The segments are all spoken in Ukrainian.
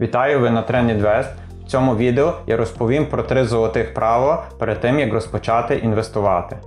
Вітаю, ви на TrendInvest. В цьому відео я розповім про три золотих правила перед тим, як розпочати інвестувати.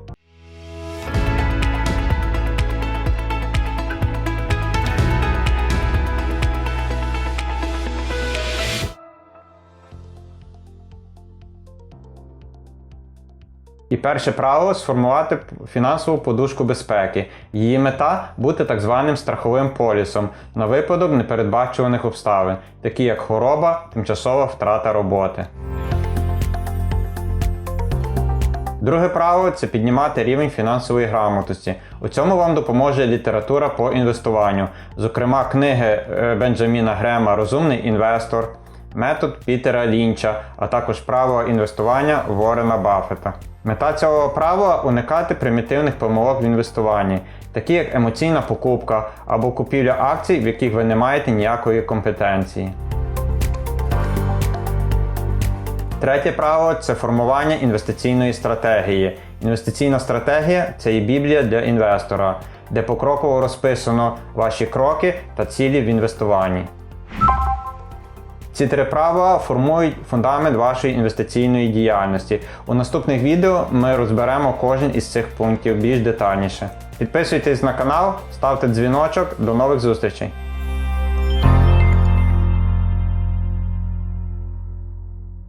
І перше правило сформувати фінансову подушку безпеки. Її мета бути так званим страховим полісом на випадок непередбачуваних обставин, такі як хвороба, тимчасова втрата роботи. Друге правило це піднімати рівень фінансової грамотності. У цьому вам допоможе література по інвестуванню, зокрема книги е, Бенджаміна Грема Розумний інвестор, метод Пітера Лінча, а також правила інвестування Ворена Баффета. Мета цього правила уникати примітивних помилок в інвестуванні, такі як емоційна покупка або купівля акцій, в яких ви не маєте ніякої компетенції. Третє правило це формування інвестиційної стратегії. Інвестиційна стратегія це і біблія для інвестора, де покроково розписано ваші кроки та цілі в інвестуванні. Ці три правила формують фундамент вашої інвестиційної діяльності. У наступних відео ми розберемо кожен із цих пунктів більш детальніше. Підписуйтесь на канал, ставте дзвіночок. До нових зустрічей!